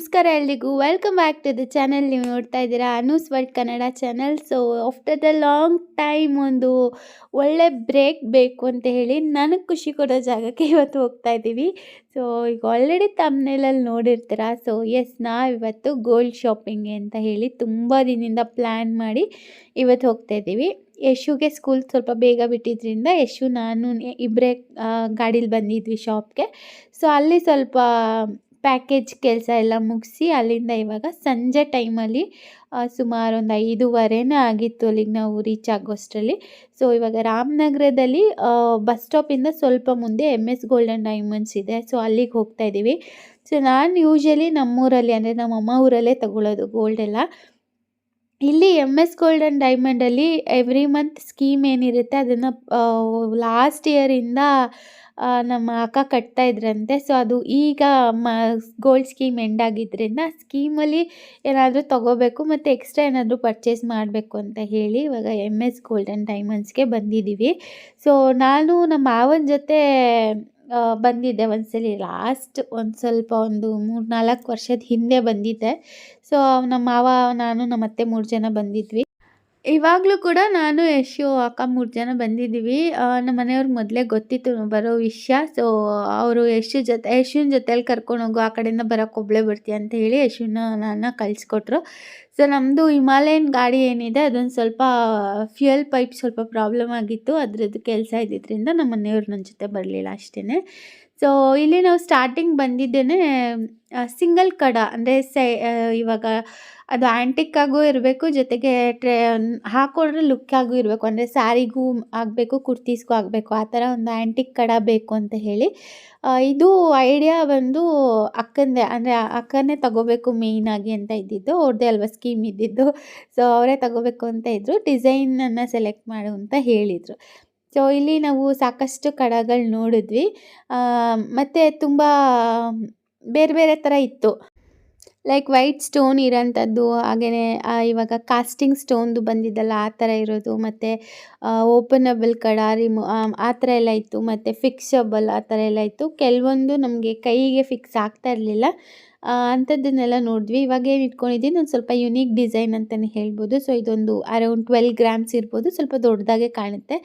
ನಮಸ್ಕಾರ ಎಲ್ರಿಗೂ. Welcome back to the channel ನೀವು ನೋಡ್ತಾ ಇದ್ದೀರಾ Anu's world Kannada channel so after the long time ಒಂದು ಒಳ್ಳೆ ಬ್ರೇಕ್ ಬೇಕು ಅಂತ ಹೇಳಿ ನನಗೆ ಖುಷಿ ಕೊಡೋ ಜಾಗಕ್ಕೆ ಇವತ್ತು ಹೋಗ್ತಾ ಇದ್ದೀವಿ. ಸೊ ಈಗ ಆಲ್ರೆಡಿ ತಮ್ಮನೇಲಲ್ಲಿ ನೋಡಿರ್ತೀರಾ? ಸೊ ಎಸ್ ನಾವು ಇವತ್ತು ಗೋಲ್ಡ್ ಶಾಪಿಂಗ್ಗೆ ಅಂತ ಹೇಳಿ ತುಂಬ ದಿನದಿಂದ ಪ್ಲ್ಯಾನ್ ಮಾಡಿ ಇವತ್ತು ಹೋಗ್ತಾ ಇದ್ದೀವಿ. ಯಶುಗೆ ಸ್ಕೂಲ್ ಸ್ವಲ್ಪ ಬೇಗ ಬಿಟ್ಟಿದ್ದರಿಂದ ಯಶು ನಾನು ಇಬ್ಬರೇ ಗಾಡೀಲಿ ಬಂದಿದ್ವಿ ಶಾಪ್ಗೆ ಸೊ ಅಲ್ಲಿ ಸ್ವಲ್ಪ ಪ್ಯಾಕೇಜ್ ಕೆಲಸ ಎಲ್ಲ ಮುಗಿಸಿ ಅಲ್ಲಿಂದ ಇವಾಗ ಸಂಜೆ ಟೈಮಲ್ಲಿ ಸುಮಾರು ಒಂದು ಐದೂವರೆನೇ ಆಗಿತ್ತು ಅಲ್ಲಿಗೆ ನಾವು ರೀಚ್ ಆಗೋಷ್ಟರಲ್ಲಿ. ಸೊ ಇವಾಗ ರಾಮನಗರದಲ್ಲಿ ಬಸ್ ಸ್ಟಾಪಿಂದ ಸ್ವಲ್ಪ ಮುಂದೆ ಎಂ ಎಸ್ ಗೋಲ್ಡನ್ ಡೈಮಂಡ್ಸ್ ಇದೆ. ಸೊ ಅಲ್ಲಿಗೆ ಹೋಗ್ತಾ ಇದ್ದೀವಿ. ಸೊ ನಾನು ಯೂಶ್ವಲಿ ನಮ್ಮೂರಲ್ಲಿ ಅಂದರೆ ನಮ್ಮ ಅಮ್ಮ ಊರಲ್ಲೇ ತಗೊಳ್ಳೋದು ಗೋಲ್ಡ್ ಎಲ್ಲ. ಇಲ್ಲಿ ಎಂ ಎಸ್ ಗೋಲ್ಡನ್ ಡೈಮಂಡಲ್ಲಿ ಎವ್ರಿ ಮಂತ್ ಸ್ಕೀಮ್ ಏನಿರುತ್ತೆ, ಅದನ್ನು ಲಾಸ್ಟ್ ಇಯರಿಂದ ನಮ್ಮ ಅಕ್ಕ ಕಟ್ತಾ ಇದ್ರಂತೆ ಸೊ ಅದು ಈಗ ಮ ಗೋಲ್ಡ್ ಸ್ಕೀಮ್ ಎಂಡ್ ಆಗಿದ್ದರಿಂದ ಸ್ಕೀಮಲ್ಲಿ ಏನಾದರೂ ತೊಗೋಬೇಕು, ಮತ್ತು ಎಕ್ಸ್ಟ್ರಾ ಏನಾದರೂ ಪರ್ಚೇಸ್ ಮಾಡಬೇಕು ಅಂತ ಹೇಳಿ ಇವಾಗ ಎಂ ಎಸ್ ಗೋಲ್ಡ್ ಆ್ಯಂಡ್ ಡೈಮಂಡ್ಸ್ಗೆ ಬಂದಿದ್ದೀವಿ. ಸೊ ನಾನು ನಮ್ಮ ಮಾವನ ಜೊತೆ ಬಂದಿದ್ದೆ ಒಂದ್ಸಲಿ. ಲಾಸ್ಟ್ ಒಂದು ಸ್ವಲ್ಪ ಒಂದು ಮೂರು ನಾಲ್ಕು ವರ್ಷದ ಹಿಂದೆ ಬಂದಿದ್ದೆ. ಸೊ ನಮ್ಮ ಮಾವ, ನಾನು ನಮ್ಮ ಅತ್ತೆ ಮೂರು ಜನ ಬಂದಿದ್ವಿ. ಇವಾಗಲೂ ಕೂಡ ನಾನು ಯಶು, ಅಕ್ಕ ಮೂರು ಜನ ಬಂದಿದ್ದೀವಿ. ನಮ್ಮ ಮನೆಯವ್ರಿಗೆ ಮೊದಲೇ ಗೊತ್ತಿತ್ತು ಬರೋ ವಿಷಯ. ಸೊ ಅವರು ಯಶು ಜೊತೆ ಯಶುವಿನ ಜೊತೆಲಿ ಕರ್ಕೊಂಡು ಹೋಗು, ಆ ಕಡೆಯಿಂದ ಬರೋಕ್ಕೆ ಒಬ್ಬಳೇ ಬರ್ತೀಯ ಅಂತ ಹೇಳಿ ಯಶುನ ನಾನು ಕಳಿಸ್ಕೊಟ್ರು. ಸೊ ನಮ್ಮದು ಹಿಮಾಲಯನ್ ಗಾಡಿ ಏನಿದೆ, ಅದೊಂದು ಸ್ವಲ್ಪ ಫ್ಯೂಯಲ್ ಪೈಪ್ ಸ್ವಲ್ಪ ಪ್ರಾಬ್ಲಮ್ ಆಗಿತ್ತು. ಅದರದ್ದು ಕೆಲಸ ಇದ್ದಿದ್ದರಿಂದ ನಮ್ಮ ಮನೆಯವ್ರು ನನ್ನ ಜೊತೆ ಬರಲಿಲ್ಲ ಅಷ್ಟೇ ಸೊ ಇಲ್ಲಿ ನಾವು ಸ್ಟಾರ್ಟಿಂಗ್ ಬಂದಿದ್ದೇನೆ ಸಿಂಗಲ್ ಕಡ, ಅಂದರೆ ಸೈ ಇವಾಗ ಅದು ಆ್ಯಂಟಿಕ್ಕಾಗೂ ಇರಬೇಕು, ಜೊತೆಗೆ ಟ್ರೇ ಹಾಕೊಂಡ್ರೆ ಲುಕ್ಕಾಗೂ ಇರಬೇಕು. ಅಂದರೆ ಸ್ಯಾರಿಗೂ ಆಗಬೇಕು ಕುರ್ತೀಸ್ಗೂ ಆಗಬೇಕು. ಆ ಥರ ಒಂದು ಆ್ಯಂಟಿಕ್ ಕಡ ಬೇಕು ಅಂತ ಹೇಳಿ. ಇದು ಐಡಿಯಾ ಬಂದು ಅಕ್ಕಂದೇ, ಅಂದರೆ ಅಕ್ಕನೇ ತಗೋಬೇಕು ಮೇಯ್ನಾಗಿ ಅಂತ ಇದ್ದಿದ್ದು. ಅವ್ರದ್ದೇ ಅಲ್ವಾ ಸ್ಕೀಮ್ ಇದ್ದಿದ್ದು. ಸೊ ಅವರೇ ತಗೋಬೇಕು ಅಂತ ಇದ್ದರು ಡಿಸೈನನ್ನು ಸೆಲೆಕ್ಟ್ ಮಾಡು ಅಂತ ಹೇಳಿದರು. ಸೊ ಇಲ್ಲಿ ನಾವು ಸಾಕಷ್ಟು ಕಡಗಳು ನೋಡಿದ್ವಿ. ಮತ್ತು ತುಂಬ ಬೇರೆ ಬೇರೆ ಥರ ಇತ್ತು. ಲೈಕ್ ವೈಟ್ ಸ್ಟೋನ್ ಇರೋಂಥದ್ದು ಹಾಗೆಯೇ ಇವಾಗ ಕಾಸ್ಟಿಂಗ್ ಸ್ಟೋನ್ದು ಬಂದಿದ್ದಲ್ಲ, ಆ ಥರ ಇರೋದು, ಮತ್ತು ಓಪನಬಲ್ ಕಡ ರಿಮೂ ಆ ಥರ ಎಲ್ಲ ಇತ್ತು, ಮತ್ತು ಫಿಕ್ಸಬಲ್ ಆ ಥರ ಎಲ್ಲ ಇತ್ತು. ಕೆಲವೊಂದು ನಮಗೆ ಕೈಗೆ ಫಿಕ್ಸ್ ಆಗ್ತಾ ಇರಲಿಲ್ಲ. ಅಂಥದ್ದನ್ನೆಲ್ಲ ನೋಡಿದ್ವಿ. ಇವಾಗ ಏನು ಇಟ್ಕೊಂಡಿದ್ದೀನಿ ಒಂದು ಸ್ವಲ್ಪ ಯುನೀಕ್ ಡಿಸೈನ್ ಅಂತಲೇ ಹೇಳ್ಬೋದು. ಸೊ ಇದೊಂದು ಅರೌಂಡ್ ಟ್ವೆಲ್ ಗ್ರಾಮ್ಸ್ ಇರ್ಬೋದು. ಸ್ವಲ್ಪ ದೊಡ್ಡದಾಗೆ ಕಾಣುತ್ತೆ.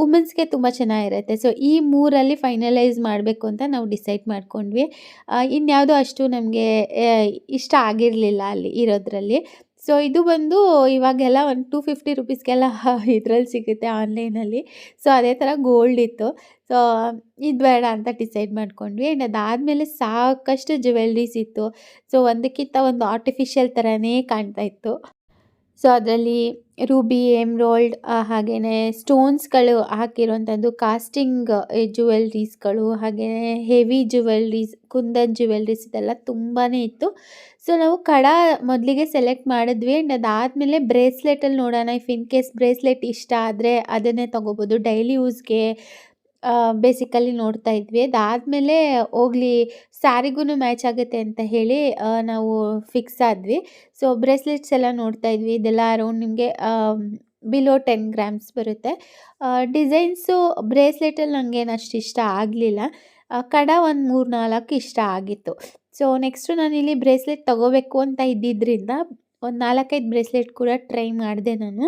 ವುಮೆನ್ಸ್ಗೆ ತುಂಬ ಚೆನ್ನಾಗಿರುತ್ತೆ. ಸೊ ಈ ಮೂರಲ್ಲಿ ಫೈನಲೈಸ್ ಮಾಡಬೇಕು ಅಂತ ನಾವು ಡಿಸೈಡ್ ಮಾಡ್ಕೊಂಡ್ವಿ. ಇನ್ಯಾವುದೋ ಅಷ್ಟು ನಮಗೆ ಇಷ್ಟ ಆಗಿರಲಿಲ್ಲ ಅಲ್ಲಿ ಇರೋದ್ರಲ್ಲಿ. ಸೊ ಇದು ಬಂದು ಇವಾಗೆಲ್ಲ ಒಂದು ಟೂ ಫಿಫ್ಟಿ ರುಪೀಸ್ಗೆಲ್ಲ ಇದರಲ್ಲಿ ಸಿಗುತ್ತೆ ಆನ್ಲೈನಲ್ಲಿ. ಸೊ ಅದೇ ಥರ ಗೋಲ್ಡ್ ಇತ್ತು. ಸೊ ಇದು ಬೇಡ ಅಂತ ಡಿಸೈಡ್ ಮಾಡ್ಕೊಂಡ್ವಿ. ಆ್ಯಂಡ್ ಅದಾದಮೇಲೆ ಸಾಕಷ್ಟು ಜ್ಯುವೆಲ್ರೀಸ್ ಇತ್ತು. ಸೊ ಒಂದಕ್ಕಿಂತ ಒಂದು ಆರ್ಟಿಫಿಷಿಯಲ್ ಥರನೇ ಕಾಣ್ತಾ ಇತ್ತು. ಸೊ ಅದರಲ್ಲಿ ರೂಬಿ ಎಮ್ರೋಲ್ಡ್ ಹಾಗೆಯೇ ಸ್ಟೋನ್ಸ್ಗಳು ಹಾಕಿರುವಂಥದ್ದು ಕಾಸ್ಟಿಂಗ್ ಜುವೆಲ್ರೀಸ್ಗಳು ಹಾಗೆಯೇ ಹೆವಿ ಜುವೆಲ್ರೀಸ್ ಕುಂದನ್ ಜುವೆಲ್ರೀಸ್ ಇದೆಲ್ಲ ತುಂಬಾ ಇತ್ತು. ಸೊ ನಾವು ಕಡ ಮೊದಲಿಗೆ ಸೆಲೆಕ್ಟ್ ಮಾಡಿದ್ವಿ ಆ್ಯಂಡ್ ಅದಾದಮೇಲೆ ಬ್ರೇಸ್ಲೆಟಲ್ಲಿ ನೋಡೋಣ. ಇಫ್ ಇನ್ ಕೇಸ್ ಬ್ರೇಸ್ಲೆಟ್ ಇಷ್ಟ ಆದರೆ ಅದನ್ನೇ ತೊಗೋಬೋದು. ಡೈಲಿ ಯೂಸ್ಗೆ ಬೇಸಿಕಲಿ ನೋಡ್ತಾ ಇದ್ವಿ. ಅದಾದಮೇಲೆ ಹೋಗ್ಲಿ ಸ್ಯಾರಿಗೂ ಮ್ಯಾಚ್ ಆಗುತ್ತೆ ಅಂತ ಹೇಳಿ ನಾವು ಫಿಕ್ಸ್ ಆದ್ವಿ. ಸೊ ಬ್ರೇಸ್ಲೆಟ್ಸ್ ಎಲ್ಲ ನೋಡ್ತಾ ಇದ್ವಿ. ಇದೆಲ್ಲ ಅರೌಂಡ್ ನಿಮಗೆ ಬಿಲೋ ಟೆನ್ ಗ್ರಾಮ್ಸ್ ಬರುತ್ತೆ. ಡಿಸೈನ್ಸು ಬ್ರೇಸ್ಲೆಟಲ್ಲಿ ನನಗೇನು ಅಷ್ಟು ಇಷ್ಟ ಆಗಲಿಲ್ಲ. ಕಡ ಒಂದು ಮೂರು ನಾಲ್ಕು ಇಷ್ಟ ಆಗಿತ್ತು. ಸೊ ನೆಕ್ಸ್ಟು ನಾನಿಲ್ಲಿ ಬ್ರೇಸ್ಲೆಟ್ ತೊಗೋಬೇಕು ಅಂತ ಇದ್ದಿದ್ದರಿಂದ ಒಂದು ನಾಲ್ಕೈದು ಬ್ರೇಸ್ಲೆಟ್ ಕೂಡ ಟ್ರೈ ಮಾಡಿದೆ ನಾನು.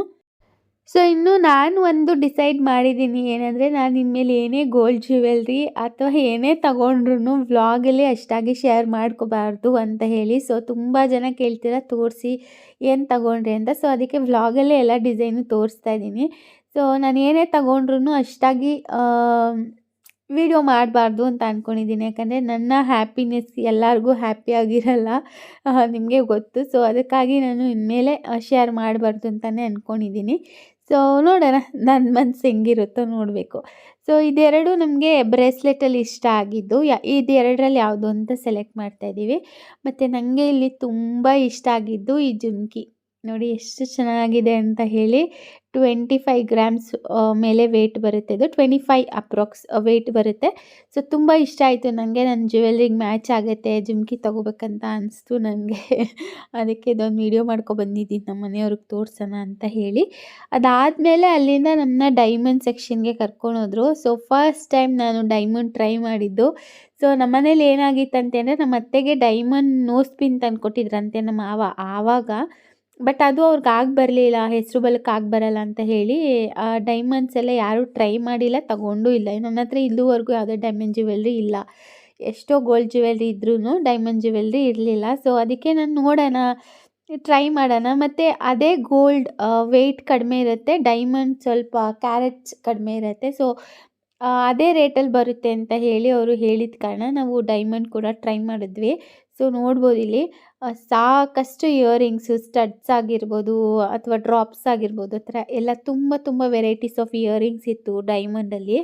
ಸೊ ಇನ್ನು ನಾನು ಒಂದು ಡಿಸೈಡ್ ಮಾಡಿದ್ದೀನಿ ಏನಂದರೆ ನಾನು ಇನ್ಮೇಲೆ ಏನೇ ಗೋಲ್ಡ್ ಜ್ಯುವೆಲ್ರಿ ಅಥವಾ ಏನೇ ತಗೊಂಡ್ರು ವ್ಲಾಗಲ್ಲಿ ಅಷ್ಟಾಗಿ ಶೇರ್ ಮಾಡ್ಕೋಬಾರ್ದು ಅಂತ ಹೇಳಿ. ಸೊ ತುಂಬ ಜನ ಕೇಳ್ತೀರ, ತೋರಿಸಿ ಏನು ತಗೊಂಡ್ರಿ ಅಂತ. ಸೊ ಅದಕ್ಕೆ ವ್ಲಾಗಲ್ಲೇ ಎಲ್ಲ ಡಿಸೈನು ತೋರಿಸ್ತಾ ಇದ್ದೀನಿ ಸೊ ನಾನು ಏನೇ ತಗೊಂಡ್ರು ಅಷ್ಟಾಗಿ ವಿಡಿಯೋ ಮಾಡಬಾರ್ದು ಅಂತ ಅಂದ್ಕೊಂಡಿದ್ದೀನಿ ಯಾಕಂದರೆ ನನ್ನ ಹ್ಯಾಪಿನೆಸ್ ಎಲ್ಲರಿಗೂ ಹ್ಯಾಪಿಯಾಗಿರಲ್ಲ ನಿಮಗೆ ಗೊತ್ತು. ಸೊ ಅದಕ್ಕಾಗಿ ನಾನು ಇನ್ಮೇಲೆ ಶೇರ್ ಮಾಡಬಾರ್ದು ಅಂತಲೇ ಅಂದ್ಕೊಂಡಿದ್ದೀನಿ ಸೊ ನೋಡೋಣ. ನನ್ನ ಮನ್ಸು ಹೆಂಗಿರುತ್ತೋ ನೋಡಬೇಕು. ಸೊ ಇದೆರಡು ನಮಗೆ ಬ್ರೇಸ್ಲೆಟಲ್ಲಿ ಇಷ್ಟ ಆಗಿದ್ದು, ಯಾ, ಇದೆರಡರಲ್ಲಿ ಯಾವುದು ಅಂತ ಸೆಲೆಕ್ಟ್ ಮಾಡ್ತಾ ಇದ್ದೀವಿ ಮತ್ತು ನನಗೆ ಇಲ್ಲಿ ತುಂಬ ಇಷ್ಟ ಆಗಿದ್ದು ಈ ಜುಮ್ಕಿ. ನೋಡಿ ಎಷ್ಟು ಚೆನ್ನಾಗಿದೆ ಅಂತ ಹೇಳಿ ಟ್ವೆಂಟಿ ಫೈವ್ ಗ್ರಾಮ್ಸ್ ಮೇಲೆ ವೆಯ್ಟ್ ಬರುತ್ತೆ. ಇದು ಟ್ವೆಂಟಿ ಫೈವ್ ಅಪ್ರಾಕ್ಸ್ ವೆಯ್ಟ್ ಬರುತ್ತೆ. ಸೊ ತುಂಬ ಇಷ್ಟ ಆಯಿತು. ನನಗೆ ನನ್ನ ಜ್ಯುವೆಲ್ರಿಗೆ ಮ್ಯಾಚ್ ಆಗುತ್ತೆ, ಜುಮ್ಕಿ ತೊಗೋಬೇಕಂತ ಅನಿಸ್ತು ನನಗೆ ಅದಕ್ಕೆ ಇದೊಂದು ವೀಡಿಯೋ ಮಾಡ್ಕೊ ಬಂದಿದ್ದೀನಿ. ನಮ್ಮ ಮನೆಯವ್ರಿಗೆ ತೋರಿಸೋಣ ಅಂತ ಹೇಳಿ. ಅದಾದಮೇಲೆ ಅಲ್ಲಿಂದ ನಮ್ಮನ್ನ ಡೈಮಂಡ್ ಸೆಕ್ಷನ್ಗೆ ಕರ್ಕೊಂಡೋದ್ರು ಸೊ ಫಸ್ಟ್ ಟೈಮ್ ನಾನು ಡೈಮಂಡ್ ಟ್ರೈ ಮಾಡಿದ್ದು. ಸೊ ನಮ್ಮನೇಲಿ ಏನಾಗಿತ್ತಂತೆ ಅಂದರೆ ನಮ್ಮ ಅತ್ತೆಗೆ ಡೈಮಂಡ್ ನೋಸ್ ಪಿನ್ ಕೊಟ್ಟಿದ್ರಂತೆ ನಮ್ಮ ಆವ ಆವಾಗ ಬಟ್ ಅದು ಅವ್ರಿಗೆ ಆಗಿ ಬರಲಿಲ್ಲ, ಹೆಸರು ಬಲಕ್ಕೆ ಆಗಿ ಬರಲ್ಲ ಅಂತ ಹೇಳಿ ಡೈಮಂಡ್ಸ್ ಎಲ್ಲ ಯಾರೂ ಟ್ರೈ ಮಾಡಿಲ್ಲ, ತಗೊಂಡೂ ಇಲ್ಲ. ನನ್ನ ಹತ್ರ ಇಲ್ಲಿವರೆಗೂ ಯಾವುದೇ ಡೈಮಂಡ್ ಜ್ಯುವೆಲ್ರಿ ಇಲ್ಲ. ಎಷ್ಟೋ ಗೋಲ್ಡ್ ಜ್ಯುವೆಲ್ರಿ ಇದ್ರೂ ಡೈಮಂಡ್ ಜ್ಯುವೆಲ್ರಿ ಇರಲಿಲ್ಲ. ಸೊ ಅದಕ್ಕೆ ನಾನು ನೋಡೋಣ ಟ್ರೈ ಮಾಡೋಣ. ಮತ್ತು ಅದೇ ಗೋಲ್ಡ್ ವೆಯ್ಟ್ ಕಡಿಮೆ ಇರುತ್ತೆ ಡೈಮಂಡ್ ಸ್ವಲ್ಪ ಕ್ಯಾರೆಟ್ಸ್ ಕಡಿಮೆ ಇರುತ್ತೆ. ಸೊ ಅದೇ ರೇಟಲ್ಲಿ ಬರುತ್ತೆ ಅಂತ ಹೇಳಿ ಅವರು ಹೇಳಿದ ಕಾರಣ ನಾವು ಡೈಮಂಡ್ ಕೂಡ ಟ್ರೈ ಮಾಡಿದ್ವಿ. ಸೊ ನೋಡ್ಬೋದು ಇಲ್ಲಿ ಸಾಕಷ್ಟು ಇಯರಿಂಗ್ಸು ಸ್ಟಡ್ಸ್ ಆಗಿರ್ಬೋದು ಅಥವಾ ಡ್ರಾಪ್ಸ್ ಆಗಿರ್ಬೋದು, ಆ ಥರ ಎಲ್ಲ ತುಂಬ ತುಂಬ ವೆರೈಟೀಸ್ ಆಫ್ ಇಯರಿಂಗ್ಸ್ ಇತ್ತು ಡೈಮಂಡಲ್ಲಿ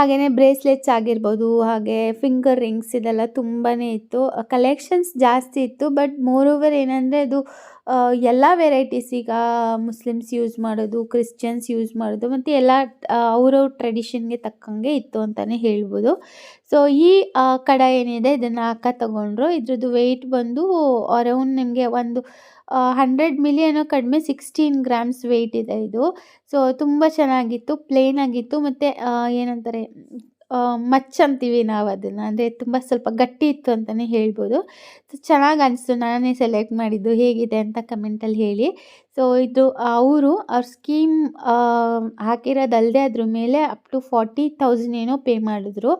ಹಾಗೆಯೇ ಬ್ರೇಸ್ಲೆಟ್ಸ್ ಆಗಿರ್ಬೋದು, ಹಾಗೆ ಫಿಂಗರ್ ರಿಂಗ್ಸ್ ಇದೆಲ್ಲ ತುಂಬಾ ಇತ್ತು. ಕಲೆಕ್ಷನ್ಸ್ ಜಾಸ್ತಿ ಇತ್ತು ಬಟ್ ಮೋರ್ ಓವರ್ ಏನಂದರೆ ಅದು ಎಲ್ಲ ವೆರೈಟೀಸ್ ಈಗ ಮುಸ್ಲಿಮ್ಸ್ ಯೂಸ್ ಮಾಡೋದು ಕ್ರಿಶ್ಚಿಯನ್ಸ್ ಯೂಸ್ ಮಾಡೋದು, ಮತ್ತು ಎಲ್ಲ ಅವ್ರವ್ರ ಟ್ರೆಡಿಷನ್ಗೆ ತಕ್ಕಂಗೆ ಇತ್ತು ಅಂತಲೇ ಹೇಳ್ಬೋದು. ಸೊ ಈ ಕಡ ಏನಿದೆ, ಇದನ್ನು ಅಕ್ಕ ತಗೊಂಡ್ರು. ಇದ್ರದ್ದು ವೆಯ್ಟ್ ಬಂದು ಅರೌಂಡ್ ನಿಮಗೆ ಒಂದು ಹಂಡ್ರೆಡ್ ಮಿಲಿ ಏನೋ ಕಡಿಮೆ ಸಿಕ್ಸ್ಟೀನ್ ಗ್ರಾಮ್ಸ್ ವೆಯ್ಟ್ ಇದೆ ಇದು. ಸೊ ತುಂಬ ಚೆನ್ನಾಗಿತ್ತು ಪ್ಲೇನ್ ಆಗಿತ್ತು. ಮತ್ತು ಏನಂತಾರೆ ಮಚ್ ಅಂತೀವಿ ನಾವು ಅದನ್ನು. ಅಂದರೆ ತುಂಬ ಸ್ವಲ್ಪ ಗಟ್ಟಿ ಇತ್ತು ಅಂತಲೇ ಹೇಳ್ಬೋದು. ಸೊ ಚೆನ್ನಾಗಿ ಅನಿಸ್ತು. ನಾನೇ ಸೆಲೆಕ್ಟ್ ಮಾಡಿದ್ದು. ಹೇಗಿದೆ ಅಂತ ಕಮೆಂಟಲ್ಲಿ ಹೇಳಿ. ಸೊ ಇದು, ಅವರು ಅವ್ರ ಸ್ಕೀಮ್ ಹಾಕಿರೋದಲ್ಲದೆ ಅದ್ರ ಮೇಲೆ ಅಪ್ ಟು ಫಾರ್ಟಿ ತೌಸಂಡ್ ಏನೋ ಪೇ ಮಾಡಿದ್ರು.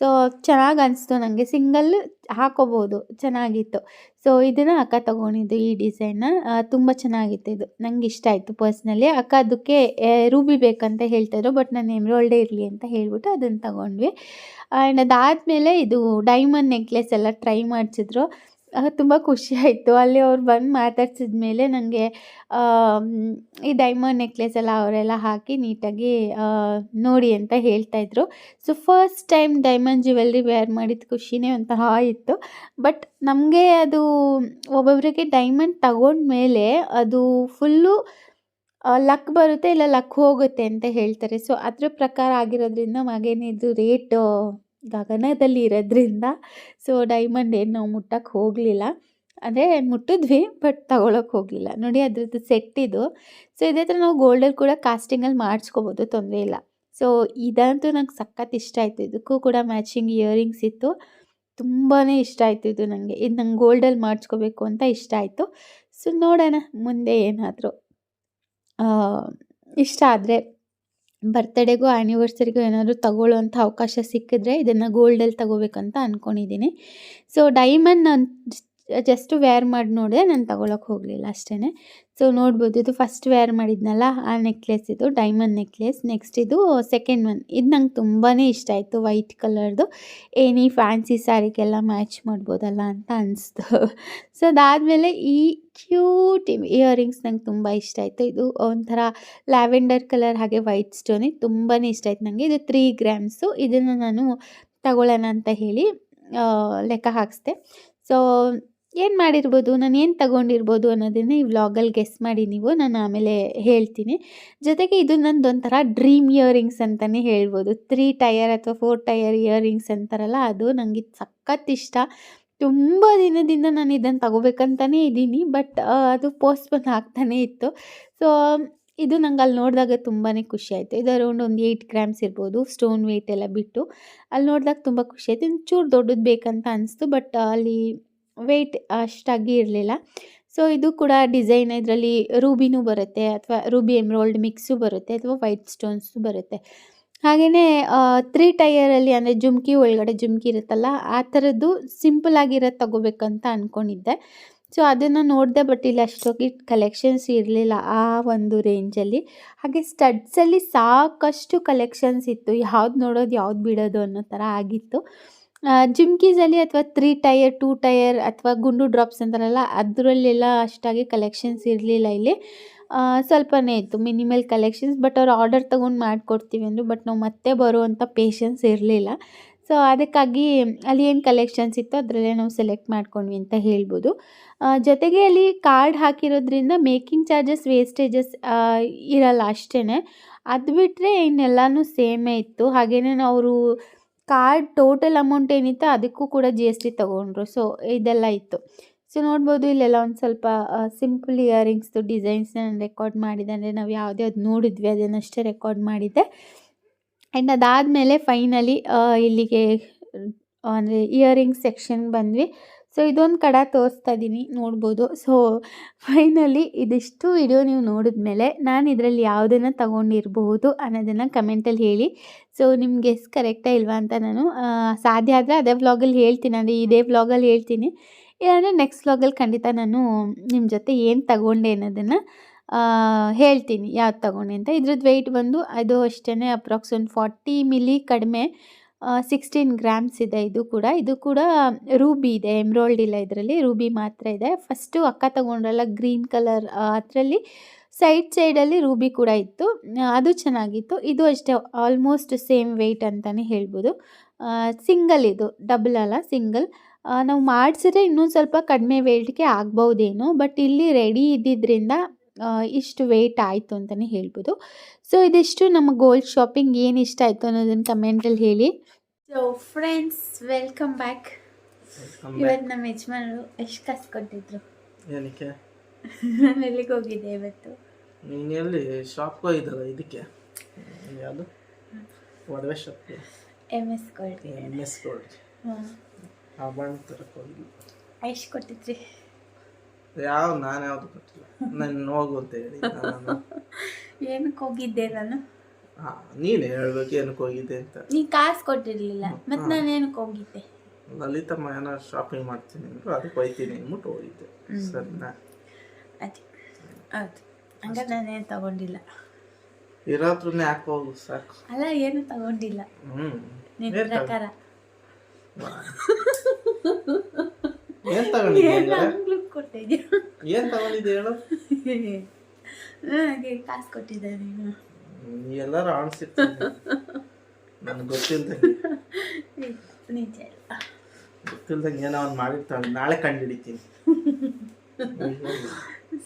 ಸೊ ಚೆನ್ನಾಗಿ ಅನಿಸ್ತು ನನಗೆ ಸಿಂಗಲ್ ಹಾಕೋಬೋದು. ಚೆನ್ನಾಗಿತ್ತು. ಸೊ ಇದನ್ನು ಅಕ್ಕ ತೊಗೊಂಡಿದ್ದು ಈ ಡಿಸೈನ್ನ ತುಂಬ ಚೆನ್ನಾಗಿತ್ತು ಇದು. ನಂಗೆ ಇಷ್ಟ ಆಯಿತು ಪರ್ಸ್ನಲಿ ಅಕ್ಕ ಅದಕ್ಕೆ ರೂಬಿ ಬೇಕಂತ ಹೇಳ್ತಾಯಿದ್ರು ಬಟ್ ನಾನು ಎಮ್ರಾಲ್ಡೇ ಇರಲಿ ಅಂತ ಹೇಳ್ಬಿಟ್ಟು ಅದನ್ನು ತಗೊಂಡ್ವಿ. ಆ್ಯಂಡ್ ಅದಾದಮೇಲೆ ಇದು ಡೈಮಂಡ್ ನೆಕ್ಲೆಸ್ ಎಲ್ಲ ಟ್ರೈ ಮಾಡಿಸಿದ್ರು. ತುಂಬ ಖುಷಿ ಆಯಿತು. ಅಲ್ಲಿ ಅವ್ರು ಬಂದು ಮಾತಾಡ್ಸಿದ ಮೇಲೆ ನನಗೆ ಈ ಡೈಮಂಡ್ ನೆಕ್ಲೆಸ್ ಎಲ್ಲ ಅವರೆಲ್ಲ ಹಾಕಿ ನೀಟಾಗಿ ನೋಡಿ ಅಂತ ಹೇಳ್ತಾಯಿದ್ರು so first time diamond jewellery wear ಮಾಡಿದ ಖುಷಿನೇ ಒಂಥರ ಇತ್ತು. ಬಟ್ ನಮಗೆ ಅದು ಒಬ್ಬೊಬ್ಬರಿಗೆ ಡೈಮಂಡ್ ತಗೊಂಡ್ಮೇಲೆ ಅದು ಫುಲ್ಲು ಲಕ್ ಬರುತ್ತೆ ಇಲ್ಲ ಲಕ್ ಹೋಗುತ್ತೆ ಅಂತ ಹೇಳ್ತಾರೆ. ಸೊ ಅದ್ರ ಪ್ರಕಾರ ಆಗಿರೋದ್ರಿಂದ ಮಗೇನಿದು ರೇಟು ಗಗನದಲ್ಲಿ ಇರೋದ್ರಿಂದ ಸೊ ಡೈಮಂಡ್ ಏನು ನಾವು ಮುಟ್ಟಕ್ಕೆ ಹೋಗಲಿಲ್ಲ. ಅಂದರೆ ಮುಟ್ಟಿದ್ವಿ ಬಟ್ ತಗೊಳಕ್ಕೆ ಹೋಗಲಿಲ್ಲ. ನೋಡಿ ಅದ್ರದ್ದು ಸೆಟ್ ಇದು. ಸೊ ಇದೇ ಥರ ನಾವು ಗೋಲ್ಡಲ್ಲಿ ಕೂಡ ಕಾಸ್ಟಿಂಗಲ್ಲಿ ಮಾಡಿಸ್ಕೋಬೋದು, ತೊಂದರೆ ಇಲ್ಲ. ಸೊ ಇದಂತೂ ನಂಗೆ ಸಖತ್ ಇಷ್ಟ ಆಯಿತು. ಇದಕ್ಕೂ ಕೂಡ ಮ್ಯಾಚಿಂಗ್ ಇಯರಿಂಗ್ಸ್ ಇತ್ತು. ತುಂಬಾ ಇಷ್ಟ ಆಯಿತು ಇದು ನನಗೆ ಇದು ನಂಗೆ ಗೋಲ್ಡಲ್ಲಿ ಮಾಡಿಸ್ಕೋಬೇಕು ಅಂತ ಇಷ್ಟ ಆಯಿತು. ಸೊ ನೋಡೋಣ, ಮುಂದೆ ಏನಾದರೂ ಇಷ್ಟ ಆದರೆ. ಬರ್ತ್ಡೇಗೂ ಆ್ಯನಿವರ್ಸರಿಗೂ ಏನಾದರೂ ತಗೊಳ್ಳುವಂಥ ಅವಕಾಶ ಸಿಕ್ಕಿದ್ರೆ ಇದನ್ನು ಗೋಲ್ಡಲ್ಲಿ ತಗೋಬೇಕಂತ ಅಂದ್ಕೊಂಡಿದ್ದೀನಿ ಸೊ ಡೈಮಂಡ್ ನಾನು ಜಸ್ಟ್ ವೇರ್ ಮಾಡಿ ನೋಡಿದೆ ನಾನು ತಗೊಳಕ್ಕೆ ಹೋಗಲಿಲ್ಲ ಅಷ್ಟೇ ಸೊ ನೋಡ್ಬೋದು. ಇದು ಫಸ್ಟ್ ವೇರ್ ಮಾಡಿದ್ನಲ್ಲ, ಆ ನೆಕ್ಲೆಸ್ ಇದು ಡೈಮಂಡ್ ನೆಕ್ಲೆಸ್ ನೆಕ್ಸ್ಟ್ ಇದು ಸೆಕೆಂಡ್ ಒನ್ ಇದು ನಂಗೆ ತುಂಬಾ ಇಷ್ಟ ಆಯಿತು ವೈಟ್ ಕಲರ್ದು ಏನಿ ಫ್ಯಾನ್ಸಿ ಸ್ಯಾರಿಗೆಲ್ಲ ಮ್ಯಾಚ್ ಮಾಡ್ಬೋದಲ್ಲ ಅಂತ ಅನಿಸ್ತು. ಸೊ ಅದಾದಮೇಲೆ ಈ ಕ್ಯೂಟ್ ಇಯರಿಂಗ್ಸ್ ನಂಗೆ ತುಂಬ ಇಷ್ಟ ಆಯಿತು. ಇದು ಒಂಥರ ಲ್ಯಾವೆಂಡರ್ ಕಲರ್ ಹಾಗೆ ವೈಟ್ ಸ್ಟೋನಿ ತುಂಬಾ ಇಷ್ಟ ಆಯ್ತು ನನಗೆ ಇದು ತ್ರೀ ಗ್ರಾಮ್ಸು ಇದನ್ನು ನಾನು ತಗೊಳ್ಳೋಣ ಅಂತ ಹೇಳಿ ಲೆಕ್ಕ ಹಾಕಿಸ್ದೆ. ಸೊ ಏನು ಮಾಡಿರ್ಬೋದು, ನಾನು ಏನು ತಗೊಂಡಿರ್ಬೋದು ಅನ್ನೋದನ್ನು ಈ ವ್ಲಾಗಲ್ಲಿ ಗೆಸ್ ಮಾಡಿ ನೀವು, ನಾನು ಆಮೇಲೆ ಹೇಳ್ತೀನಿ. ಜೊತೆಗೆ ಇದು ಒಂಥರ ಡ್ರೀಮ್ ಇಯರಿಂಗ್ಸ್ ಅಂತಲೇ ಹೇಳ್ಬೋದು. ತ್ರೀ ಟಯರ್ ಅಥವಾ ಫೋರ್ ಟಯರ್ ಇಯರಿಂಗ್ಸ್ ಅಂತಾರಲ್ಲ, ಅದು ನನಗೆ ಸಖತ್ ಇಷ್ಟ. ತುಂಬ ದಿನದಿಂದ ನಾನು ಇದನ್ನು ತಗೋಬೇಕಂತಲೇ ಇದ್ದೀನಿ ಬಟ್ ಅದು ಪೋಸ್ಟ್ಪೋನ್ ಆಗ್ತಾನೇ ಇತ್ತು. ಸೊ ಇದು ನಂಗೆ ಅಲ್ಲಿ ನೋಡಿದಾಗ ತುಂಬಾ ಖುಷಿ ಆಯಿತು. ಇದು ಅರೌಂಡ್ ಒಂದು ಏಯ್ಟ್ ಗ್ರಾಮ್ಸ್ ಇರ್ಬೋದು ಸ್ಟೋನ್ ವೆಯ್ಟ್ ಎಲ್ಲ ಬಿಟ್ಟು. ಅಲ್ಲಿ ನೋಡಿದಾಗ ತುಂಬ ಖುಷಿ ಆಯಿತು. ಚೂರು ದೊಡ್ಡದು ಬೇಕಂತ ಅನಿಸ್ತು ಬಟ್ ಅಲ್ಲಿ ವೆಯ್ಟ್ ಅಷ್ಟಾಗಿ ಇರಲಿಲ್ಲ. ಸೊ ಇದು ಕೂಡ ಡಿಸೈನ್ ಇದರಲ್ಲಿ ರೂಬಿನೂ ಬರುತ್ತೆ ಅಥವಾ ರೂಬಿ ಎಮ್ರೋಲ್ಡ್ ಮಿಕ್ಸು ಬರುತ್ತೆ ಅಥವಾ ವೈಟ್ ಸ್ಟೋನ್ಸು ಬರುತ್ತೆ. ಹಾಗೆಯೇ ತ್ರೀ ಟೈಯರಲ್ಲಿ ಅಂದರೆ ಜುಮ್ಕಿ ಒಳಗಡೆ ಜುಮ್ಕಿ ಇರುತ್ತಲ್ಲ, ಆ ಥರದ್ದು ಸಿಂಪಲ್ ಆಗಿರೋದು ತಗೋಬೇಕಂತ ಅಂದ್ಕೊಂಡಿದ್ದೆ ಸೊ ಅದನ್ನು ನೋಡಿದೆ ಬಟ್ ಇಲ್ಲಿ ಅಷ್ಟೊಂದು ಕಲೆಕ್ಷನ್ಸ್ ಇರಲಿಲ್ಲ ಆ ಒಂದು ರೇಂಜಲ್ಲಿ ಹಾಗೆ ಸ್ಟಡ್ಸಲ್ಲಿ ಸಾಕಷ್ಟು ಕಲೆಕ್ಷನ್ಸ್ ಇತ್ತು. ಯಾವ್ದು ನೋಡೋದು ಯಾವ್ದು ಬಿಡೋದು ಅನ್ನೋ ಥರ ಆಗಿತ್ತು. ಜಿಮ್ಕೀಸಲ್ಲಿ ಅಥವಾ ತ್ರೀ ಟೈರ್ ಟೂ ಟೈರ್ ಅಥವಾ ಗುಂಡು ಡ್ರಾಪ್ಸ್ ಅಂತಾರಲ್ಲ, ಅದರಲ್ಲೆಲ್ಲ ಅಷ್ಟಾಗಿ ಕಲೆಕ್ಷನ್ಸ್ ಇರಲಿಲ್ಲ ಇಲ್ಲಿ. ಸ್ವಲ್ಪನೇ ಇತ್ತು ಮಿನಿಮಲ್ ಕಲೆಕ್ಷನ್ಸ್ ಬಟ್ ಅವ್ರು ಆರ್ಡರ್ ತೊಗೊಂಡು ಮಾಡಿಕೊಡ್ತೀವಿ ಅಂದರು ಬಟ್ ನಾವು ಮತ್ತೆ ಬರುವಂಥ ಪೇಷನ್ಸ್ ಇರಲಿಲ್ಲ. ಸೊ ಅದಕ್ಕಾಗಿ ಅಲ್ಲಿ ಏನು ಕಲೆಕ್ಷನ್ಸ್ ಇತ್ತು ಅದರಲ್ಲೇ ನಾವು ಸೆಲೆಕ್ಟ್ ಮಾಡ್ಕೊಂಡ್ವಿ ಅಂತ ಹೇಳ್ಬೋದು. ಜೊತೆಗೆ ಅಲ್ಲಿ ಕಾರ್ಡ್ ಹಾಕಿರೋದ್ರಿಂದ ಮೇಕಿಂಗ್ ಚಾರ್ಜಸ್ ವೇಸ್ಟೇಜಸ್ ಇರಲ್ಲ ಅಷ್ಟೇ ಅದು ಬಿಟ್ಟರೆ ಇನ್ನೆಲ್ಲನೂ ಸೇಮೇ ಇತ್ತು. ಹಾಗೆಯೇ ಅವರು ಕಾರ್ಡ್ ಟೋಟಲ್ ಅಮೌಂಟ್ ಏನಿತ್ತು ಅದಕ್ಕೂ ಕೂಡ ಜಿ ಎಸ್ ಟಿ ತೊಗೊಂಡ್ರು. ಸೊ ಇದೆಲ್ಲ ಇತ್ತು. ಸೊ ನೋಡ್ಬೋದು ಇಲ್ಲೆಲ್ಲ ಒಂದು ಸ್ವಲ್ಪ ಸಿಂಪಲ್ ಇಯರಿಂಗ್ಸ್ದು ಡಿಸೈನ್ಸ್ನ ರೆಕಾರ್ಡ್ ಮಾಡಿದೆ. ಅಂದರೆ ನಾವು ಯಾವ್ದ್ಯಾವ್ದು ನೋಡಿದ್ವಿ ಅದನ್ನಷ್ಟೇ ರೆಕಾರ್ಡ್ ಮಾಡಿದ್ದೆ. ಆ್ಯಂಡ್ ಅದಾದಮೇಲೆ ಫೈನಲಿ ಇಲ್ಲಿಗೆ ಅಂದರೆ ಇಯರಿಂಗ್ಸ್ ಸೆಕ್ಷನ್ ಬಂದ್ವಿ. ಸೊ ಇದೊಂದು ಕಡ ತೋರಿಸ್ತಾ ಇದ್ದೀನಿ ನೋಡ್ಬೋದು. ಸೊ ಫೈನಲಿ ಇದಿಷ್ಟು ವಿಡಿಯೋ ನೀವು ನೋಡಿದ್ಮೇಲೆ ನಾನು ಇದರಲ್ಲಿ ಯಾವುದನ್ನು ತಗೊಂಡಿರಬಹುದು ಅನ್ನೋದನ್ನು ಕಮೆಂಟಲ್ಲಿ ಹೇಳಿ. ಸೊ ನಿಮ್ಗೆ ಎಸ್ ಕರೆಕ್ಟಾ ಇಲ್ವಾ ಅಂತ ನಾನು ಸಾಧ್ಯ ಆದರೆ ಅದೇ ವ್ಲಾಗಲ್ಲಿ ಹೇಳ್ತೀನಿ, ಅಂದರೆ ಇದೇ ವ್ಲಾಗಲ್ಲಿ ಹೇಳ್ತೀನಿ. ಇಲ್ಲಾಂದರೆ ನೆಕ್ಸ್ಟ್ ವ್ಲಾಗಲ್ಲಿ ಖಂಡಿತ ನಾನು ನಿಮ್ಮ ಜೊತೆ ಏನು ತಗೊಂಡೆ ಅನ್ನೋದನ್ನು ಹೇಳ್ತೀನಿ. ಯಾವ್ದು ತಗೊಂಡೆ ಅಂತ. ಇದ್ರದ್ದು ವೆಯ್ಟ್ ಬಂದು ಅದು ಅಷ್ಟೇ ಅಪ್ರಾಕ್ಸ್ ಒಂದು ಫಾರ್ಟಿ ಮಿಲಿ ಕಡಿಮೆ. ಸಿಕ್ಸ್ಟೀನ್ ಗ್ರಾಮ್ಸ್ ಇದೆ. ಇದು ಕೂಡ ಇದು ಕೂಡ ರೂಬಿ ಇದೆ. ಎಮ್ರೋಲ್ಡ್ ಇಲ್ಲ ಇದರಲ್ಲಿ ರೂಬಿ ಮಾತ್ರ ಇದೆ. ಫಸ್ಟು ಅಕ್ಕ ತಗೊಂಡ್ರಲ್ಲ ಗ್ರೀನ್ ಕಲರ್ ಅದರಲ್ಲಿ ಸೈಡ್ ಸೈಡಲ್ಲಿ ರೂಬಿ ಕೂಡ ಇತ್ತು. ಅದು ಚೆನ್ನಾಗಿತ್ತು. ಇದು ಅಷ್ಟೇ ಆಲ್ಮೋಸ್ಟ್ ಸೇಮ್ ವೆಯ್ಟ್ ಅಂತಲೇ ಹೇಳ್ಬೋದು. ಸಿಂಗಲ್ ಇದು ಡಬಲ್ ಅಲ್ಲ ಸಿಂಗಲ್ ನಾವು ಮಾಡಿಸಿದ್ರೆ ಇನ್ನೊಂದು ಸ್ವಲ್ಪ ಕಡಿಮೆ ವೆಯ್ಟ್ಗೆ ಆಗ್ಬೋದೇನೋ ಬಟ್ ಇಲ್ಲಿ ರೆಡಿ ಇದ್ದಿದ್ದರಿಂದ ಇಷ್ಟು ವೆಯ್ಟ್ ಆಯಿತು ಅಂತಲೇ ಹೇಳ್ಬೋದು. ಸೊ ಇದಿಷ್ಟು ನಮ್ಮ ಗೋಲ್ಡ್ ಶಾಪಿಂಗ್ ಏನು ಇಷ್ಟ ಆಯಿತು ಅನ್ನೋದನ್ನು ಕಮೆಂಟಲ್ಲಿ ಹೇಳಿ. ಸೊ ಫ್ರೆಂಡ್ಸ್ ವೆಲ್ಕಮ್ ಬ್ಯಾಕ್ ಇವತ್ತು ನಮ್ಮ ಯಜಮಾನರು ಎಷ್ಟು ಕಾಸು ಕೊಟ್ಟಿದ್ರು. ಏನಕ್ಕೆ? ನಾನು ಎಲ್ಲಿಗೆ ಹೋಗಿದ್ದೆ ಇವತ್ತು? ನೀನು ಎಲ್ಲಿ ಶಾಪ್ಗೆ ಹೋಗಿದ್ದಲ್ಲ ಇದಕ್ಕೆ? ಯಾವುದು? ಒಡವೆ ಶಾಪ್ಗೆ ಎಂ ಎಸ್ ಕೊಟ್ಟಿದ್ದೆ ಎಂ ಎಸ್ ಗೋಲ್ಡ್ ಆಭರಣ ತರಕ್ಕೆ ಹೋಗಿಲ್ಲ ಎಷ್ಟು ಕೊಟ್ಟಿದ್ರಿ. ಯಾವ ನಾನು ಯಾವುದು ಕೊಟ್ಟಿಲ್ಲ. ನಾನು ಹೋಗು ಅಂತ ಹೇಳಿ. ಏನಕ್ಕೆ ಹೋಗಿದ್ದೆ ನಾನು? ಹಾಂ ನೀನು ಹೇಳ್ಬೇಕು ಏನಕ್ಕೆ ಹೋಗಿದ್ದೆ ಅಂತ. ನೀ ಕಾಸು ಕೊಟ್ಟಿರಲಿಲ್ಲ ಮತ್ತೆ ನಾನು ಏನಕ್ಕೆ ಹೋಗಿದ್ದೆ? ಲಲಿತಮ್ಮ ಏನೋ ಶಾಪಿಂಗ್ ಮಾಡ್ತೀನಿ ಅಂದ್ರು ಅದಕ್ಕೆ ಹೋಯ್ತೀನಿ ಅಂದ್ಬಿಟ್ಟು ಹೋಗಿದ್ದೆ. ಸರಿನಾ? ಅದೇ. ಹೌದು. ಹಂಗಾರೆ ನಾನೇನು ತಗೊಂಡಿಲ್ಲ. ಇರೋದ್ರನ್ನೇ ಯಾಕೆ ಹೋಗು ಸಾಕು. ಅಲ್ಲ ಏನು ತಗೊಂಡಿಲ್ಲ. ಹ್ಞೂ ನಿನ್ನ ಪ್ರಕಾರ. ಏನು ತಗೊಂಡಿದ್ದೆ ಕೊಟ್ಟಿದ್ದೆ ಏನು ತಗೊಂಡಿದ್ದೆ ಹೇಳು? ನನಗೆ ಕಾಸು ಕೊಟ್ಟಿದ್ದೆ ನೀನು. ಎಲ್ಲರೂ ಆಣಿಸಿತ್ತು ನನಗೆ ಗೊತ್ತಿಲ್ದಂಗೆ. ನಿಜ ಗೊತ್ತಿಲ್ದಂಗೆ ಏನೋ ಅವ್ನು ಮಾಡಿರ್ತಾಳೆ ನಾಳೆ ಕಂಡುಹಿಡಿತೀನಿ.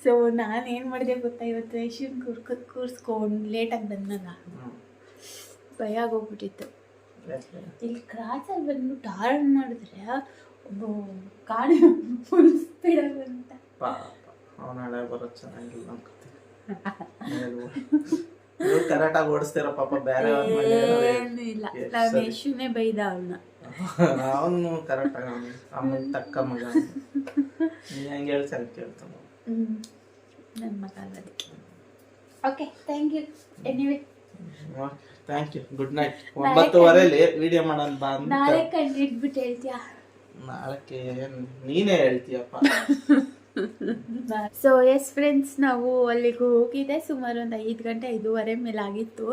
ಸೊ ನಾನು ಏನು ಮಾಡಿದೆ ಗೊತ್ತಾ? ಇವತ್ತು ರೇಷನ್ ಕುರ್ಕ ಕೂರಿಸ್ಕೊಂಡು ಲೇಟಾಗಿ ಬಂದಾಗ ಭಯ ಆಗೋಗ್ಬಿಟ್ಟಿತ್ತು. ಇಲ್ಲಿ ಕ್ರಾಸಲ್ಲಿ ಬಂದ್ಬಿಟ್ಟು ಹಾರ್ನ್ ಮಾಡಿದ್ರೆ ಒಬ್ಬ ಗಾಡಿ ಫುಲ್ ಸ್ಪೀಡಾಗಿ ಬಂತ ಅವನ ಹಳೆ ಬರೋದು ಚೆನ್ನಾಗಿಲ್ಲ ಅನ್ಕೋತೀನಿ. ನೀವು ಕರೆಕ್ಟಾಗಿ ಓಡಿಸ್ತೀರ ಪಾಪ ಬೇರೆ ಏನು ಇಲ್ಲ ಯಶುನೇ ಬೈದ ಅವ್ನ ಅವನು ಕರೆಕ್ಟಾಗಿ ಅವನು ಅಮ್ಮನ ತಕ್ಕ ಮಗ. ನೀ ಹೆಂಗೆ ಸರಿ ಕೇಳ್ತಾನೆ. ನನ್ನ ಮಗ ಅದಕ್ಕೆ okay thank you anyway thank you good night ಒಂಬತ್ತುವರೆಲಿ video ಮಾಡೋಣ ಬಾ ಅಂತ. ನಾಳೆ ಕಂಡು ಇಟ್ಬಿಟ್ಟು ಹೇಳ್ತೀಯಾ ನಾಳೆ ನೀನೇ ಹೇಳ್ತೀಯಪ್ಪ. ಸೊ ಎಸ್ ಫ್ರೆಂಡ್ಸ್ ನಾವು ಅಲ್ಲಿಗೆ ಹೋಗಿದ್ದೆ. ಸುಮಾರು ಒಂದು ಐದು ಗಂಟೆ, ಐದೂವರೆ ಮೇಲೆ ಆಗಿತ್ತು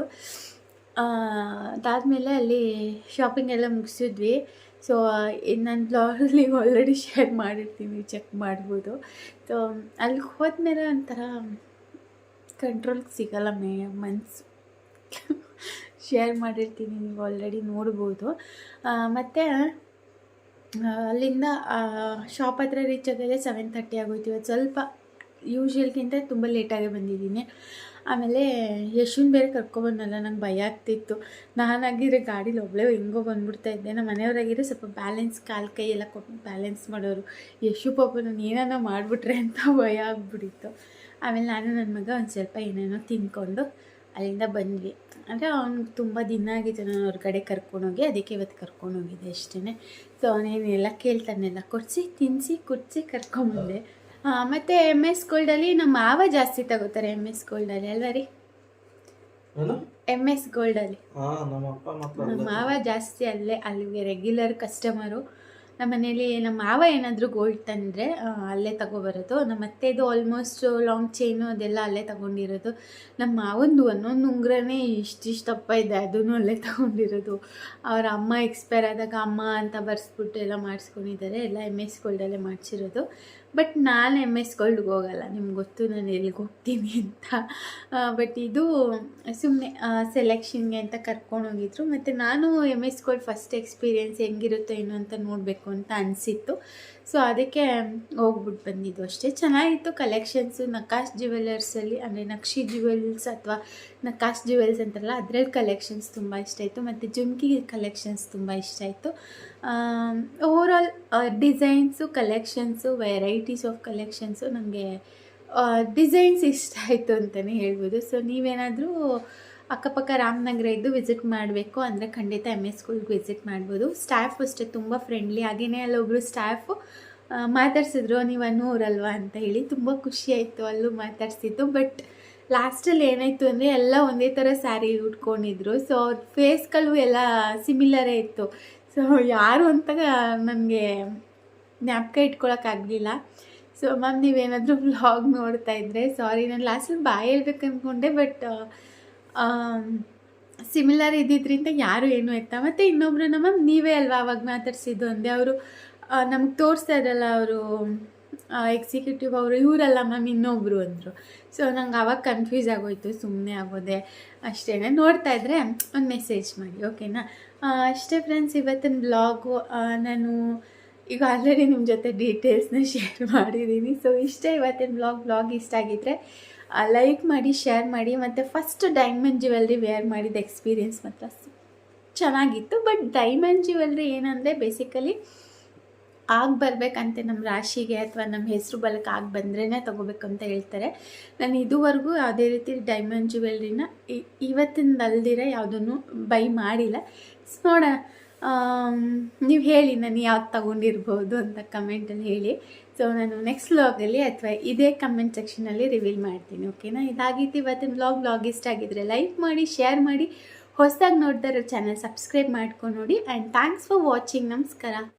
ಅದಾದಮೇಲೆ ಅಲ್ಲಿ ಶಾಪಿಂಗ್ ಎಲ್ಲ ಮುಗಿಸಿದ್ವಿ. ಸೊ ನನ್ನ ಬ್ಲಾಗಲ್ಲಿ ಆಲ್ರೆಡಿ ಶೇರ್ ಮಾಡಿರ್ತೀನಿ ಚೆಕ್ ಮಾಡ್ಬೋದು. ಸೊ ಅಲ್ಲಿಗೆ ಹೋದ್ಮೇಲೆ ಒಂಥರ ಕಂಟ್ರೋಲ್ಗೆ ಸಿಗಲ್ಲ, ಮೇ, ಮನ್ಸು. ಶೇರ್ ಮಾಡಿರ್ತೀನಿ, ನೀವು ಆಲ್ರೆಡಿ ನೋಡ್ಬೋದು. ಮತ್ತು ಅಲ್ಲಿಂದ ಶಾಪ್ ಹತ್ರ ರೀಚ್ ಆಗೋದೇ ಸೆವೆನ್ ತರ್ಟಿ ಆಗೋಯ್ತು. ಇವತ್ತು ಸ್ವಲ್ಪ ಯೂಶ್ವಲ್ಗಿಂತ ತುಂಬ ಲೇಟಾಗಿ ಬಂದಿದ್ದೀನಿ. ಆಮೇಲೆ ಯಶುನ್ ಬೇರೆ ಕರ್ಕೊಬಂದಲ್ಲ ನಂಗೆ ಭಯ ಆಗ್ತಿತ್ತು. ನಾನಾಗಿರೋ ಗಾಡೀಲಿ ಒಬ್ಬಳೇ ಹೆಂಗೋ ಬಂದ್ಬಿಡ್ತಾ ಇದ್ದೆ. ನಮ್ಮ ಮನೆಯವರಾಗಿರೋ ಸ್ವಲ್ಪ ಬ್ಯಾಲೆನ್ಸ್ ಕಾಲು ಕೈ ಎಲ್ಲ ಕೊಟ್ಟು ಬ್ಯಾಲೆನ್ಸ್ ಮಾಡೋರು. ಯಶು ಪಾಪ, ನಾನು ಏನೇನೋ ಮಾಡಿಬಿಟ್ರೆ ಅಂತ ಭಯ ಆಗ್ಬಿಡಿತ್ತು ಆಮೇಲೆ ನಾನು ನನ್ನ ಮಗ ಒಂದು ಸ್ವಲ್ಪ ಏನೇನೋ ತಿನ್ಕೊಂಡು ಅಲ್ಲಿಂದ ಬಂದ್ವಿ. ಅಂದರೆ ಅವ್ನು ತುಂಬ ದಿನ ಆಗಿತ್ತು ನಾನು ಹೊರಗಡೆ ಕರ್ಕೊಂಡೋಗಿ ಅದಕ್ಕೆ ಇವತ್ತು ಕರ್ಕೊಂಡೋಗಿದ್ದೆ ಅಷ್ಟೇ ಸೊ ಅವನೇನೆಲ್ಲ ಕೇಳ್ತಾನೆಲ್ಲ ಕೊಡಿಸಿ ತಿನ್ನಿಸಿ ಕುಡಿಸಿ ಕರ್ಕೊಂಬಂದೆ. ಮತ್ತು ಎಂ ಎಸ್ ಗೋಲ್ಡಲ್ಲಿ ನಮ್ಮ ಮಾವ ಜಾಸ್ತಿ ತಗೋತಾರೆ ಎಂ ಎಸ್ ಗೋಲ್ಡಲ್ಲಿ ಅಲ್ವಾ ರೀ? ಎಂ ಎಸ್ ಗೋಲ್ಡಲ್ಲಿ ನಮ್ಮ ಮಾವ ಜಾಸ್ತಿ ಅಲ್ಲೇ ಅಲ್ಲಿಗೆ ರೆಗ್ಯುಲರ್ ಕಸ್ಟಮರು ನಮ್ಮ ಮನೇಲಿ ನಮ್ಮ ಮಾವ ಏನಾದರೂ ಗೋಲ್ಡ್ ತಂದರೆ ಅಲ್ಲೇ ತಗೊಬರೋದು. ನಮ್ಮ ಅತ್ತೆದು ಆಲ್ಮೋಸ್ಟ್ ಲಾಂಗ್ ಚೈನು ಅದೆಲ್ಲ ಅಲ್ಲೇ ತಗೊಂಡಿರೋದು. ನಮ್ಮ ಮಾವಂದು ಒಂದೊಂದು ಉಂಗ್ರನೇ ಇಷ್ಟಿಷ್ಟು ದಪ್ಪ ಇದೆ ಅದೂ ಅಲ್ಲೇ ತಗೊಂಡಿರೋದು. ಅವರ ಅಮ್ಮ ಎಕ್ಸ್ಪೈರ್ ಆದಾಗ ಅಮ್ಮ ಅಂತ ಬರ್ಸ್ಬಿಟ್ಟು ಎಲ್ಲ ಮಾಡಿಸ್ಕೊಂಡಿದ್ದಾರೆ, ಎಲ್ಲ ಎಂ ಎಸ್ ಗೋಲ್ಡಲ್ಲೇ ಮಾಡಿಸಿರೋದು. ಬಟ್ ನಾನು ಎಂ ಎಸ್ ಗೋಲ್ಡ್ಗೆ ಹೋಗಲ್ಲ. ನಿಮ್ಗೆ ಗೊತ್ತು, ನಾನು ಎಲ್ಲಿಗೆ ಹೋಗ್ತೀನಿ ಅಂತ. ಬಟ್ ಇದು ಸುಮ್ಮನೆ ಸೆಲೆಕ್ಷನ್ಗೆ ಅಂತ ಕರ್ಕೊಂಡು ಹೋಗಿದ್ರು. ಮತ್ತು ನಾನು M S gold first experience ಹೆಂಗಿರುತ್ತೋ ಏನು ಅಂತ ನೋಡಬೇಕು ಅಂತ ಅನಿಸಿತ್ತು. ಸೊ ಅದಕ್ಕೆ ಹೋಗ್ಬಿಟ್ಟು ಬಂದಿದ್ದು ಅಷ್ಟೇ. ಚೆನ್ನಾಗಿತ್ತು ಕಲೆಕ್ಷನ್ಸು ನಕಾಶ್ ಜ್ಯುವೆಲರ್ಸಲ್ಲಿ ಅಂದರೆ ನಕ್ಷಿ ಜ್ಯುವೆಲ್ಸ್ ಅಥವಾ ನಕಾಶ್ ಜ್ಯುವೆಲ್ಸ್ ಅಂತಾರಲ್ಲ, ಅದರಲ್ಲಿ ಕಲೆಕ್ಷನ್ಸ್ ತುಂಬ ಇಷ್ಟ ಆಯಿತು. ಮತ್ತು ಜುಮ್ಕಿ ಕಲೆಕ್ಷನ್ಸ್ ತುಂಬ ಇಷ್ಟ ಆಯಿತು. Overall designs collections varieties of collections ನನಗೆ ಡಿಸೈನ್ಸ್ ಇಷ್ಟ ಆಯಿತು ಅಂತಲೇ ಹೇಳ್ಬೋದು. ಸೊ ನೀವೇನಾದರೂ ಅಕ್ಕಪಕ್ಕ ರಾಮನಗರ ಇದ್ದು ವಿಸಿಟ್ ಮಾಡಬೇಕು ಅಂದರೆ ಖಂಡಿತ ಎಂ ಎಸ್ ಸ್ಕೂಲ್ಗೆ ವಿಸಿಟ್ ಮಾಡ್ಬೋದು. ಸ್ಟಾಫ್ ಅಷ್ಟೇ ತುಂಬ ಫ್ರೆಂಡ್ಲಿ ಹಾಗೆಯೇ ಅಲ್ಲೊಬ್ಬರು ಸ್ಟಾಫು ಮಾತಾಡ್ಸಿದ್ರು, ನೀವು ಅನ್ನೂರಲ್ವಾ ಅಂತ ಹೇಳಿ ತುಂಬ ಖುಷಿ ಆಯಿತು ಅಲ್ಲೂ ಮಾತಾಡ್ಸಿದ್ದು. ಬಟ್ ಲಾಸ್ಟಲ್ಲಿ ಏನಾಯಿತು ಅಂದರೆ ಎಲ್ಲ ಒಂದೇ ಥರ ಸ್ಯಾರಿ ಉಟ್ಕೊಂಡಿದ್ರು. ಸೊ ಅವ್ರ ಫೇಸ್ಗಳು ಎಲ್ಲ ಸಿಮಿಲರೇ ಇತ್ತು. ಸೊ ಯಾರು ಅಂತ ನನಗೆ ಜ್ಞಾಪಕ ಇಟ್ಕೊಳಕ್ಕಾಗಲಿಲ್ಲ ಸೊ ಮ್ಯಾಮ್ ನೀವೇನಾದರೂ ವ್ಲಾಗ್ ನೋಡ್ತಾ ಇದ್ದರೆ ಸಾರಿ ನಾನು ಲಾಸ್ಟಲ್ಲಿ ಬಾಯ್ ಹೇಳ್ಬೇಕು ಅಂದ್ಕೊಂಡೆ ಬಟ್ ಸಿಮಿಲರ್ ಇದ್ದಿದ್ದರಿಂದ ಯಾರು ಏನು ಎತ್ತ, ಮತ್ತು ಇನ್ನೊಬ್ರನ್ನ ನಮ್ಮ ನೀವೇ ಅಲ್ವಾ ಅವಾಗ ಮಾತಾಡ್ಸಿದ್ದು? ಅಂದೆ ಅವರು ನಮ್ಗೆ ತೋರಿಸ್ತಾ ಇರಲ್ಲ ಅವರು ಎಕ್ಸಿಕ್ಯೂಟಿವ್ ಅವರು, ಇವರಲ್ಲ ಮ್ಯಾಮ್ ಇನ್ನೊಬ್ಬರು ಅಂದರು. ಸೊ ನಂಗೆ ಆವಾಗ ಕನ್ಫ್ಯೂಸ್ ಆಗೋಯ್ತು ಸುಮ್ಮನೆ ಆಗೋದೆ ಅಷ್ಟೇ ನೋಡ್ತಾ ಇದ್ದರೆ ಒಂದು ಮೆಸೇಜ್ ಮಾಡಿ ಓಕೆನಾ ಅಷ್ಟೇ ಫ್ರೆಂಡ್ಸ್ ಇವತ್ತಿನ ಬ್ಲಾಗು ನಾನು ಈಗ ಆಲ್ರೆಡಿ ನಿಮ್ಮ ಜೊತೆ ಡೀಟೇಲ್ಸ್ನ ಶೇರ್ ಮಾಡಿದ್ದೀನಿ ಸೊ ಇಷ್ಟೇ ಇವತ್ತಿನ ಬ್ಲಾಗ್ ಬ್ಲಾಗ್ ಇಷ್ಟ ಆಗಿದ್ದರೆ ಲೈಕ್ ಮಾಡಿ ಶೇರ್ ಮಾಡಿ, ಮತ್ತು ಫಸ್ಟ್ ಡೈಮಂಡ್ ಜ್ಯುವೆಲ್ರಿ ವೇರ್ ಮಾಡಿದ ಎಕ್ಸ್ಪೀರಿಯೆನ್ಸ್ ಮಾತ್ರ. ಚೆನ್ನಾಗಿತ್ತು ಬಟ್ ಡೈಮಂಡ್ ಜ್ಯುವೆಲ್ರಿ ಏನಂದರೆ ಬೇಸಿಕಲಿ ಆಗಿ ಬರಬೇಕಂತೆ ನಮ್ಮ ರಾಶಿಗೆ ಅಥವಾ ನಮ್ಮ ಹೆಸರು ಬಲಕ್ಕೆ ಆಗಿ ಬಂದ್ರೇ ತೊಗೋಬೇಕು ಅಂತ ಹೇಳ್ತಾರೆ. ನಾನು ಇದುವರೆಗೂ ಯಾವುದೇ ರೀತಿ ಡೈಮಂಡ್ ಜ್ಯುವೆಲ್ರಿನ ಇವತ್ತಿಂದ ಯಾವುದನ್ನು ಬೈ ಮಾಡಿಲ್ಲ. ನೋಡೋಣ ನೀವು ಹೇಳಿ, ನಾನು ಯಾವ್ದು ತಗೊಂಡಿರ್ಬೋದು ಅಂತ ಕಮೆಂಟಲ್ಲಿ ಹೇಳಿ. ಸೊ ನಾನು ನೆಕ್ಸ್ಟ್ ವ್ಲಾಗಲ್ಲಿ ಅಥವಾ ಇದೇ ಕಮೆಂಟ್ ಸೆಕ್ಷನಲ್ಲಿ ರಿವೀಲ್ ಮಾಡ್ತೀನಿ ಓಕೆನಾ ಇದಾಗಿತ್ತು ಇವತ್ತಿನ ವ್ಲಾಗ್ ವ್ಲಾಗ್ ಇಷ್ಟ ಆಗಿದ್ರೆ ಲೈಕ್ ಮಾಡಿ ಶೇರ್ ಮಾಡಿ, ಹೊಸದಾಗಿ ನೋಡ್ತಾ ಇರೋ ಚಾನಲ್ ಸಬ್ಸ್ಕ್ರೈಬ್ ಮಾಡ್ಕೊಂಡು ನೋಡಿ ಆ್ಯಂಡ್ ಥ್ಯಾಂಕ್ಸ್ ಫಾರ್ ವಾಚಿಂಗ್ ನಮಸ್ಕಾರ.